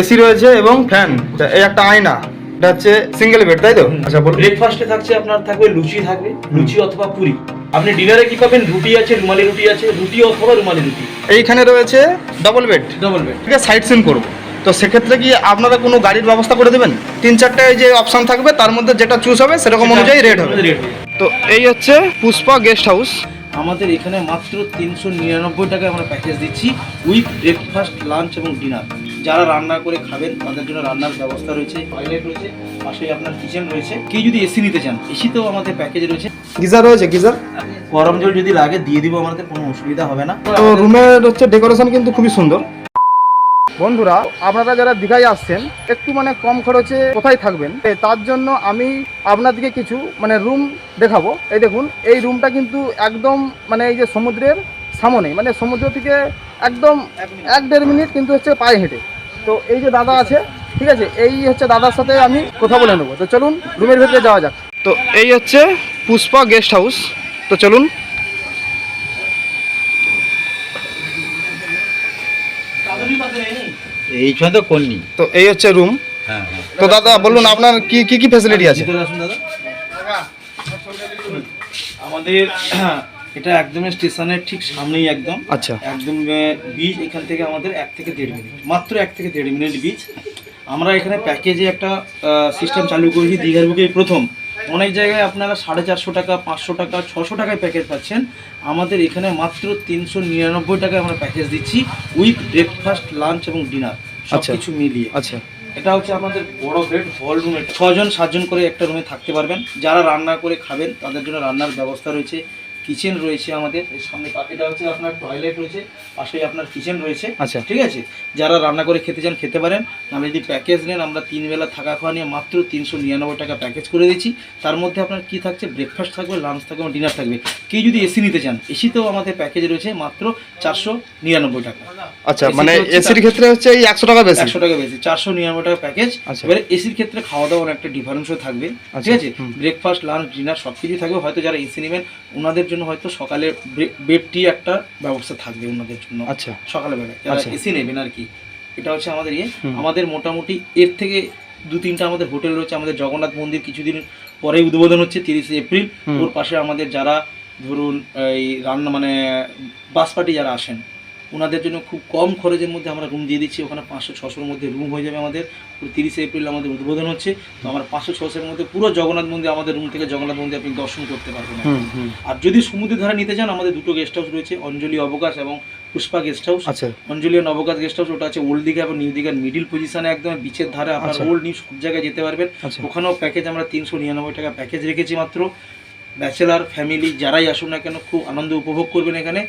AC রয়েছে এবং fan এই একটা আয়না। এটা হচ্ছে সিঙ্গেল বেড তাই তো? আচ্ছা বলুন। ব্রেকফাস্টে থাকছে আপনার থাকবে লুচি থাকবে লুচি অথবা পুরি। আপনি ডিনারে কি পাবেন? রুটি আছে রুমালি রুটি আছে রুটি অথবা রুমালি রুটি। এইখানে রয়েছে ডবল বেড ডবল বেড ঠিক আছে সাইড সিন করব। তো সেক্ষেত্রে কি আপনারা কোনো গাড়ির ব্যবস্থা করে দেবেন? তিন চারটে যে অপশন থাকবে তার মধ্যে যেটা চুজ হবে সেরকম অনুযায়ী রেট হবে। তো এই হচ্ছে পুষ্পা গেস্ট হাউস আমাদের এখানে মাত্র তিনশো নিরানব্বই টাকায় আমরা প্যাকেজ দিচ্ছি উইথ ব্রেকফাস্ট লাঞ্চ এবং ডিনার যারা রান্না করে খাবেন তাদের জন্য রান্নার ব্যবস্থা রয়েছে টয়লেট রয়েছে পাশেই আপনার কিচেন রয়েছে। কেউ যদি এসি নিতে চান এসিতেও আমাদের প্যাকেজ রয়েছে। গিজার রয়েছে গিজার? গরম জল যদি লাগে দিয়ে দিব আমাদের কোনো অসুবিধা হবে না। তো রুমের হচ্ছে ডেকোরেশন কিন্তু খুবই সুন্দর। বন্ধুরা আপনারা যারা দীঘায় আসছেন একটু মানে কম খরচে কোথায় থাকবেন? তার জন্য আমি আপনাদেরকে কিছু মানে রুম দেখাবো। এই দেখুন এই রুমটা কিন্তু একদম মানে এই যে সমুদ্রের সামনে মানে সমুদ্র থেকে একদম এক দেড় মিনিট কিন্তু হচ্ছে পায়ে হেঁটে। তো এই যে দাদা আছে ঠিক আছে এই হচ্ছে দাদার সাথে আমি কথা বলে নেব। তো চলুন রুমের ভেতরে যাওয়া যাক। তো এই হচ্ছে পুষ্পা গেস্ট হাউস। তো চলুন। এই তো করনি তো এই হচ্ছে রুম। হ্যাঁ হ্যাঁ। তো দাদা বলুন আপনার কি কি কি ফ্যাসিলিটি আছে? আমাদের এটা একদম স্টেশনের ঠিক সামনেই একদম। আচ্ছা। একদম বীজ এখান থেকে আমাদের এক থেকে দেড় মিনিট মাত্র এক থেকে দেড় মিনিট বীজ আমরা এখানে প্যাকেজে একটা সিস্টেম চালু করেছি দীঘার বুকে প্রথম। অনেক জায়গায় আপনারা সাড়ে চারশো টাকা পাঁচশো টাকা ছশো টাকায় প্যাকেজ পাচ্ছেন। আমাদের এখানে মাত্র তিনশো নিরানব্বই টাকায় আমরা প্যাকেজ দিচ্ছি উইথ ব্রেকফাস্ট লাঞ্চ এবং ডিনার সব আচ্ছা। কিছু মিলিয়ে। আচ্ছা। এটা হচ্ছে আমাদের বড় বেড হল রুম ছজন সাতজন করে একটা রুমে থাকতে পারবেন। যারা রান্না করে খাবেন তাদের জন্য রান্নার ব্যবস্থা রয়েছে। কিচেন রয়েছে আমাদের। এর সামনে এটা হচ্ছে আপনার টয়লেট রয়েছে পাশেই আপনার কিচেন রয়েছে। আচ্ছা। ঠিক আছে? যারা রান্না করে খেতে চান খেতে পারেন। নাহলে যদি প্যাকেজ নেন আমরা তিন বেলা থাকা খাওয়া নিয়ে মাত্র তিনশো নিরানব্বই টাকা প্যাকেজ করে দিচ্ছি তার মধ্যে আপনার কি থাকছে? ব্রেকফাস্ট থাকবে লাঞ্চ থাকবে ডিনার থাকবে। কেউ যদি এসি নিতে চান এসিতেও আমাদের প্যাকেজ রয়েছে মাত্র চারশো নিরানব্বই টাকা। আচ্ছা মানে এসির ক্ষেত্রে হচ্ছে এই একশো টাকা বেশি একশো টাকা বেশি চারশো নিরানব্বই টাকা প্যাকেজ আচ্ছা। এবারে এসির ক্ষেত্রে খাওয়া দাওয়ার একটা ডিফারেন্সও থাকবে আচ্ছা, ঠিক আছে? ব্রেকফাস্ট লাঞ্চ ডিনার সব কিছুই থাকবে। হয়তো যারা এসি নেবেন ওনাদের জন্য হয়তো সকালে বেড টি একটা ব্যবস্থা থাকবে ওনাদের জন্য। আচ্ছা। সকালবেলা যারা আচ্ছা। এসি নেবেন আর কি এটা হচ্ছে আমাদের ইয়ে। আমাদের মোটামুটি এর থেকে দু তিনটা আমাদের হোটেল রয়েছে আমাদের জগন্নাথ মন্দির কিছুদিন পরে উদ্বোধন হচ্ছে তিরিশে এপ্রিল। ওর পাশে আমাদের যারা ধরুন এই রান্না মানে বাস পার্টি যারা আসেন ওনাদের জন্য খুব কম খরচের মধ্যে আমরা রুম দিয়ে দিচ্ছি। ওখানে পাঁচশো ছশোর মধ্যে রুম হয়ে যাবে আমাদের। তিরিশে এপ্রিল আমাদের উদ্বোধন হচ্ছে। তো আমরা পাঁচশো ছশোর মধ্যে পুরো জগন্নাথ মন্দির আমাদের রুম থেকে জগন্নাথ মন্দির আপনি দর্শন করতে পারবেন আর যদি সমুদ্রের ধারে নিতে চান আমাদের দুটো গেস্ট হাউস রয়েছে অঞ্জলি অবকাশ এবং পুষ্পা গেস্ট হাউস আচ্ছা। অঞ্জলি আর নবকাশ গেস্ট হাউস ওটা আছে ওল্ড দীঘা এবং নিউ দীঘার মিডিল পজিশনে একদম বিচের ধারে। আপনার। ওল্ড নিউ সব জায়গায় যেতে পারবেন। আচ্ছা। ওখানেও প্যাকেজ আমরা তিনশো নিরানব্বই টাকা প্যাকেজ রেখেছি মাত্র। ব্যাচেলার ফ্যামিলি যারাই আসুন না কেন খুব আনন্দ উপভোগ করবেন এখানে।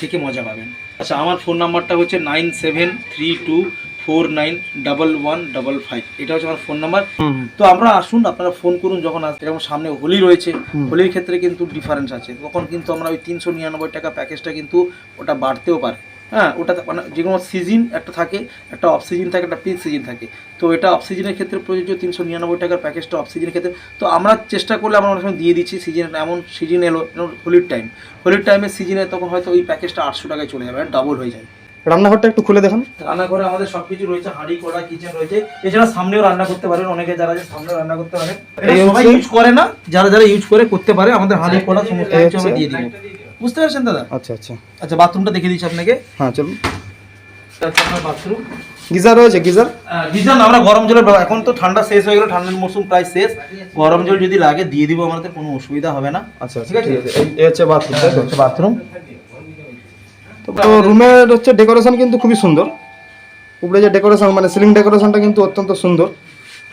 থেকে মজা পাবেন। আচ্ছা আমার ফোন নাম্বারটা হচ্ছে nine seven three two four nine double one double five এটা হচ্ছে আমার ফোন নাম্বার। তো আমরা আসুন আপনারা ফোন করুন যখন আসবে যেমন সামনে হোলি রয়েছে হোলির ক্ষেত্রে কিন্তু ডিফারেন্স আছে। তখন কিন্তু আমরা ওই তিনশো নিরানব্বই টাকা প্যাকেজটা কিন্তু ওটা বাড়তেও পারে। হ্যাঁ ওটা মানে যে কোনো সিজন একটা থাকে একটা অফ সিজন থাকে একটা পিক সিজন থাকে। তো এটা অফ সিজনের ক্ষেত্রে প্রযোজ্য তিনশো নিরানব্বই টাকার প্যাকেজটা অফ সিজনের ক্ষেত্রে। তো আমরা চেষ্টা করলে আমরা অনেক সময় দিয়ে দিচ্ছি সিজন এমন সিজন এলো হোলির টাইম হোলির টাইমে সিজনে তখন হয়তো ওই প্যাকেজটা আটশো টাকায় চলে যাবে ডাবল হয়ে যায়। রান্নাঘরটা একটু খুলে দেখান। রান্নাঘরে আমাদের সবকিছু রয়েছে হাঁড়ি কড়া কিচেন রয়েছে। এছাড়া সামনেও রান্না করতে পারেন অনেকে যারা যে সামনেও রান্না করতে পারেন। সবাই ইউজ করে না যারা যারা ইউজ করে করতে পারে। আমাদের হাঁড়ি কড়া সমস্ত এই কিছু আমরা দিয়ে দিব। বুঝতে পারছেন দাদা? আচ্ছা আচ্ছা। আচ্ছা বাথরুমটা দেখিয়ে দিচ্ছি আপনাকে। হ্যাঁ চলুন। বাথরুম গিজার রয়েছে গিজার? গিজার আমরা গরম জলের এখন তো ঠান্ডা শেষ হয়ে গেল ঠান্ডার মৌসুম প্রায় শেষ। গরম জল যদি লাগে দিয়ে দিব আমাদের কোনো অসুবিধা হবে না। আচ্ছা ঠিক আছে? এই হচ্ছে বাথরুম তাই হচ্ছে বাথরুম তো রুমের হচ্ছে ডেকোরেশন কিন্তু খুবই সুন্দর। উপরে যে ডেকোরেশন মানে সিলিং ডেকোরেশনটা কিন্তু অত্যন্ত সুন্দর।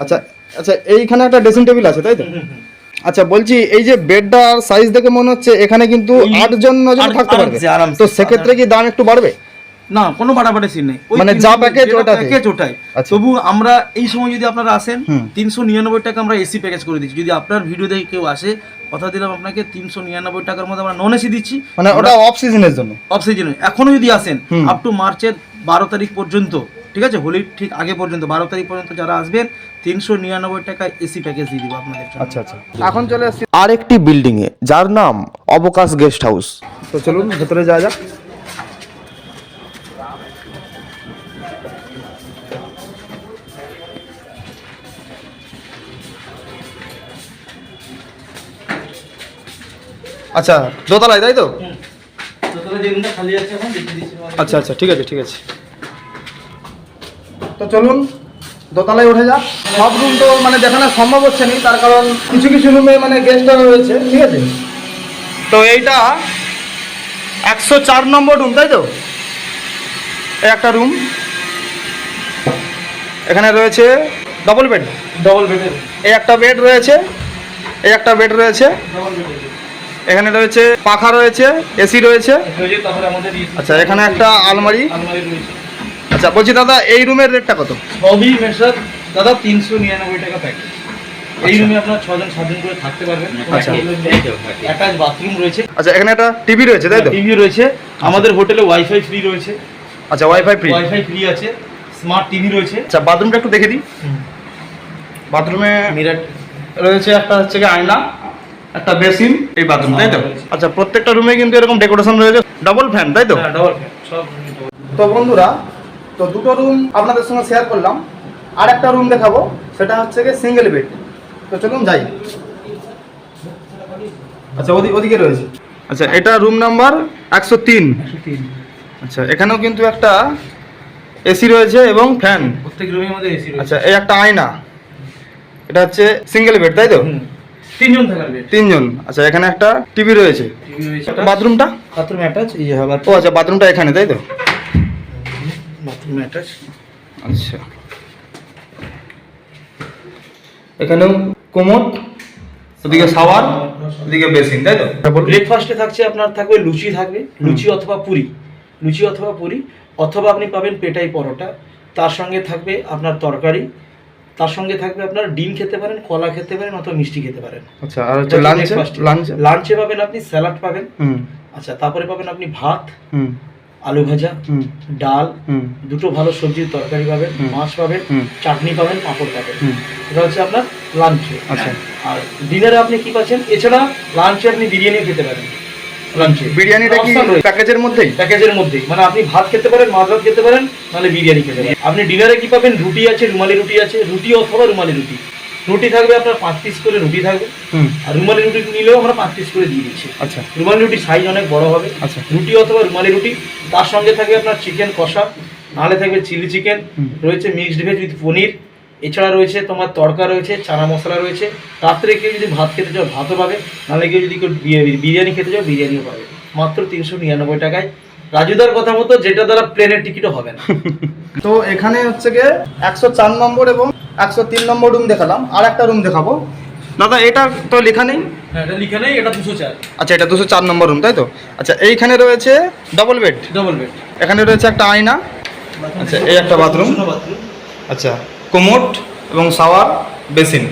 আচ্ছা আচ্ছা এইখানে একটা ড্রেসিং টেবিল আছে তাই তো? আচ্ছা বলছি এই যে বেডটার সাইজ দেখে মনে হচ্ছে এখানে কিন্তু আটজন নজন থাকতে পারবে। তো সেক্ষেত্রে কি দাম একটু বাড়বে? না কোনো বাড়াবাড়ি সিন নেই। মানে যা যেটা ওটাতে? package ওটাই। আচ্ছা। তবু আমরা এই সময় যদি আপনারা আসেন। তিনশো নিরানব্বই টাকা আমরা এসি প্যাকেজ করে দিচ্ছি। যদি আপনার ভিডিও দেখে কেউ আসে কথা দিলাম আপনাকে তিনশো নিরানব্বই টাকার মধ্যে আমরা নন এসি দিচ্ছি। মানে ওটা অফ সিজনের জন্য? অক্সিজেনে এখনও যদি আসেন আপ টু মার্চের বারো তারিখ পর্যন্ত ঠিক আছে? হোলির ঠিক আগে পর্যন্ত বারো তারিখ পর্যন্ত যারা আসবেন তিনশো নিরানব্বই টাকা এসি প্যাকেজ দিয়ে দিব আপনাদের আচ্ছা আচ্ছা। এখন চলে আসছি আরেকটি বিল্ডিং এ যার নাম অবকাশ গেস্ট হাউস তো চলুন ভেতরে যাওয়া যাক। আচ্ছা দোতলায় তাই তো? আচ্ছা আচ্ছা ঠিক আছে ঠিক আছে। তো চলুন দোতলায় উঠে যা সব রুম তো মানে দেখানো সম্ভব হচ্ছে না তার কারণ কিছু কিছু রুমে মানে গেস্টরা রয়েছে ঠিক আছে? তো এইটা একশো চার নম্বর রুম তাই তো? এই একটা রুম এখানে রয়েছে ডবল বেড ডবল বেডের এই একটা বেড রয়েছে এই একটা বেড রয়েছে। এখানে রয়েছে পাখা রয়েছে এসি রয়েছে। আচ্ছা এখানে একটা আলমারি। আলমারি রয়েছে। আচ্ছা বলছি দাদা এই রুমের রেটটা কত? সবই মেশার। দাদা তিনশো নিরানব্বই টাকা প্যাকেজ এই রুমে আপনার ছজন সাতজন করে থাকতে পারবেন। আচ্ছা। অ্যাটাচ বাথরুম রয়েছে। আচ্ছা এখানে একটা টিভি রয়েছে তাই তো? টিভি রয়েছে। আমাদের হোটেলে ওয়াইফাই ফ্রি রয়েছে। আচ্ছা ওয়াইফাই ফ্রি ওয়াইফাই ফ্রি আছে। স্মার্ট টিভি রয়েছে। আচ্ছা বাথরুমটা একটু দেখে দিই। বাথরুমে মিরার রয়েছে একটা হচ্ছে কি আয়না একটা বেসিন এই বাথরুম তাই তো? আচ্ছা প্রত্যেকটা রুমে কিন্তু এরকম ডেকোরেশন রয়েছে। ডাবল ফ্যান তাই তো? ডবল ফ্যান সব তো বন্ধুরা তো দুটো রুম আপনাদের সঙ্গে শেয়ার করলাম। আর একটা রুম দেখাবো সেটা হচ্ছে গিয়ে সিঙ্গেল বেড তো চলুন যাই। আচ্ছা ওদিকে ওদিকে রয়েছে। আচ্ছা এটা রুম নাম্বার একশো তিন। আচ্ছা এখানেও কিন্তু একটা এসি রয়েছে এবং ফ্যান প্রত্যেক রুমের মধ্যে এসি আচ্ছা এই একটা আয়না। এটা হচ্ছে সিঙ্গেল বেড তাই তো? তিনজন থাকার বেড তিনজন। আচ্ছা এখানে একটা টিভি রয়েছে। টিভি রয়েছে। বাথরুমটা? বাথরুম অ্যাটাচ ও আচ্ছা বাথরুমটা এখানে তাই তো? অ্যাটাচ আচ্ছা। এখানেও কোমোট ওদিকে শাওয়ার ওদিকে বেসিন তাই তো? ব্রেকফাস্টে থাকছে আপনার থাকবে লুচি থাকবে লুচি অথবা পুরি। লুচি অথবা পুরি অথবা আপনি পাবেন পেটাই পরোটা। তার সঙ্গে থাকবে আপনার তরকারি তার সঙ্গে থাকবে আপনার ডিম খেতে পারেন কলা খেতে পারেন অথবা মিষ্টি খেতে পারেন। আচ্ছা আর হচ্ছে লাঞ্চে লাঞ্চে পাবেন আপনি স্যালাড পাবেন। আচ্ছা তারপরে পাবেন আপনি ভাত। হুম। আলু ভাজা ডাল দুটো ভালো সবজির তরকারি পাবেন মাছ পাবেন চাটনি পাবেন পাঁপড় পাবেন। এটা হচ্ছে আপনার লাঞ্চে আচ্ছা। আর ডিনারে আপনি কি পাচ্ছেন? এছাড়া লাঞ্চে আপনি বিরিয়ানি খেতে পারেন। লাঞ্চে বিরিয়ানিটা কি প্যাকেজের মধ্যেই? প্যাকেজের মধ্যে মানে আপনি ভাত খেতে পারেন মাছ ভাত খেতে পারেন নাহলে বিরিয়ানি খেতে পারেন। আপনি ডিনারে কি পাবেন? রুটি আছে রুমালি রুটি আছে রুটি অথবা রুমালি রুটি। রুটি থাকবে আপনার পাঁচ পিস করে রুটি থাকবে। আর রুমালি রুটি নিলেও আমরা পাঁচ পিস করে দিয়ে দিচ্ছি। আচ্ছা। রুমালি রুটির সাইজ অনেক বড় হবে। আচ্ছা। রুটি অথবা রুমালি রুটি তার সঙ্গে থাকবে আপনার চিকেন কষা নাহলে থাকবে চিলি চিকেন রয়েছে মিক্সড ভেজ উইথ পনির এছাড়া রয়েছে তোমার তড়কা রয়েছে চানা মশলা রয়েছে। রাত্রে কেউ যদি ভাত খেতে চাও ভাতও পাবে নাহলে কেউ যদি কেউ বিরিয়ানি খেতে চাও বিরিয়ানিও পাবে। মাত্র তিনশো নিরানব্বই টাকায়। রাজুদার কথা মতো যেটা দ্বারা প্লেনের টিকিটও হবে না। তো এখানে হচ্ছে গিয়ে একশো চার নম্বর এবং একশো তিন নম্বর রুম দেখালাম আর একটা রুম দেখাবো। দাদা এটা তো লেখা নেই? হ্যাঁ এটা লিখে নেই এটা দুশো চার। আচ্ছা এটা দুশো চার নম্বর রুম তাই তো? আচ্ছা এইখানে রয়েছে ডবল বেড ডবল বেড এখানে রয়েছে একটা আয়না। আচ্ছা এই একটা বাথরুম বাথরুম আচ্ছা কোমোট এবং শাওয়ার বেসিন।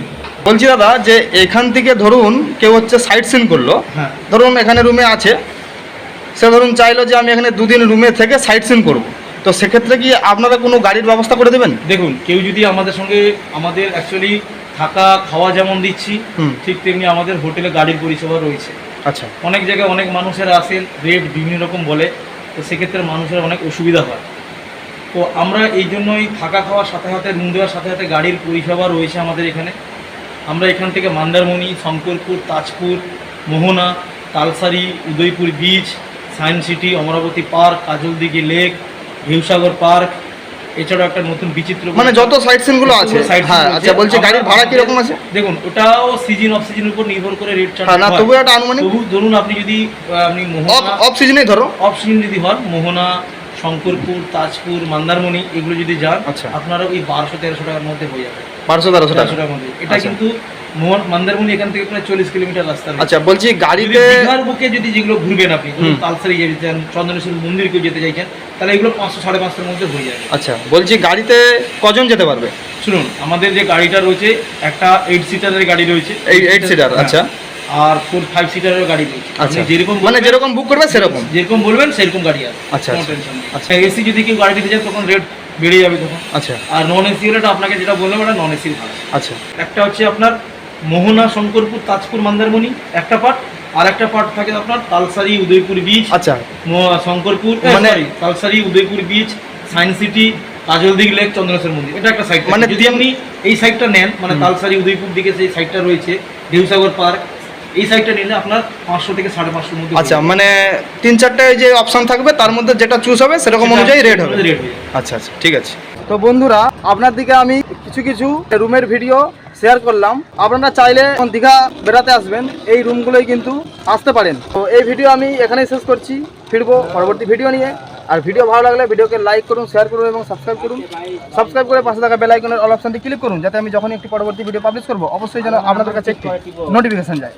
বলছি দাদা যে এখান থেকে ধরুন কেউ হচ্ছে সাইট সিন করল হ্যাঁ। ধরুন এখানে রুমে আছে। সে ধরুন চাইলো যে আমি এখানে দুদিন রুমে থেকে সাইট সিন করব। তো সেক্ষেত্রে কি আপনারা কোনো গাড়ির ব্যবস্থা করে দেবেন? দেখুন কেউ যদি আমাদের সঙ্গে আমাদের অ্যাকচুয়ালি থাকা খাওয়া যেমন দিচ্ছি। ঠিক তেমনি আমাদের হোটেলে গাড়ির পরিষেবা রয়েছে। আচ্ছা। অনেক জায়গায় অনেক মানুষেরা আসেন রেট বিভিন্ন রকম বলে তো সেক্ষেত্রে মানুষের অনেক অসুবিধা হয়। তো আমরা এই জন্যই থাকা খাওয়ার সাথে সাথে রুম দেওয়ার সাথে সাথে গাড়ির পরিষেবা রয়েছে আমাদের এখানে। আমরা এখান থেকে Mandarmani Shankarpur Tajpur Mohana Talsari Udaypur beach science city Amarabati park Kajaldighi lake Himsagar park এছাড়াও একটা নতুন বিচিত্র মানে যত সাইট সিনগুলো আছে। হ্যাঁ আচ্ছা বলছি গাড়ির ভাড়া আমাদের- কীরকম আছে? দেখুন ওটাও সিজন অফ সিজনের উপর নির্ভর করে রেট চার্জ হ্যাঁ না তবু একটা আনুমানিক তবু ধরুন আপনি যদি আপনি মোহনা অফ সিজনে ধরো। অফ সিজন যদি হন মোহনা শঙ্করপুর তাজপুর মন্দারমণি এগুলো যদি যান আচ্ছা। আপনারা ওই বারোশো তেরোশো টাকার মধ্যে হয়ে যাবে। বারোশো তেরোশো টাকা। তেরোশো টাকার মধ্যে। এটা আচ্ছা। কিন্তু মন্দারমণি এখান থেকে প্রায় চল্লিশ কিলোমিটার রাস্তা আচ্ছা বলছি গাড়িতে দীঘার বুকে যদি যেগুলো ঘুরবেন আপনি। তালসারি যেতে চান চন্দনেশ্বর মন্দির কেউ যেতে চাইছেন তাহলে এগুলো পাঁচশো সাড়ে পাঁচশোর মধ্যে হয়ে যাবে। আচ্ছা বলছি গাড়িতে কজন যেতে পারবে? শুনুন আমাদের যে গাড়িটা রয়েছে একটা এইট সিটারের গাড়ি রয়েছে। এই eight seater, হ্যাঁ। আচ্ছা। আর ফোর ফাইভ সিটারের গাড়ি রয়েছে। আচ্ছা। যেরকম মানে যেরকম বুক করবে সেরকম। যেরকম বলবেন সেরকম গাড়ি আছে। আচ্ছা, আচ্ছা। নেই। আচ্ছা। এসি যদি কেউ গাড়ি দিতে চায় তখন রেট বেড়ে যাবে তখন। আচ্ছা। আর নন এসি হলে আপনাকে যেটা বললাম এটা নন এসির ভাড়া। আচ্ছা। একটা হচ্ছে আপনার মোহনা শঙ্করপুর তাজপুর মন্দারমণি একটা পার্ট আর একটা পার্ট থাকে আপনার তালসারি উদয়পুর বিচ আচ্ছা। শঙ্করপুর মানে- Talsari Udaypur beach science city Kajaldighi lake Chandreswar মন্দির। এটা একটা সাইড মানে যদি আপনি এই সাইডটা নেন মানে তালসারি উদয়পুর দিকে যে সাইডটা রয়েছে ঢেউসাগর পার্ক এই সাইডটা নিলে আপনার পাঁচশো থেকে সাড়ে পাঁচশোর মধ্যে আচ্ছা মানে তিন চারটে যে অপশন থাকবে তার মধ্যে যেটা চুজ হবে সেরকম অনুযায়ী রেট হবে। রেট হবে। আচ্ছা আচ্ছা ঠিক আছে। তো বন্ধুরা আপনার দিকে আমি কিছু কিছু রুমের ভিডিও শেয়ার করলাম। আপনারা চাইলে দীঘা বেড়াতে আসবেন। এই রুমগুলোই কিন্তু আসতে পারেন। তো এই ভিডিও আমি এখানেই শেষ করছি। ফিরবো পরবর্তী ভিডিও নিয়ে। আর ভিডিও ভালো লাগলে ভিডিওকে লাইক করুন শেয়ার করুন এবং সাবস্ক্রাইব করুন। সাবস্ক্রাইব করে পাশে থাকা বেল আইকনের অল অপশনটি ক্লিক করুন। যাতে আমি যখন একটি পরবর্তী ভিডিও পাবলিশ করব, অবশ্যই যেন আপনাদের কাছে একটি নোটিফিকেশন যায়।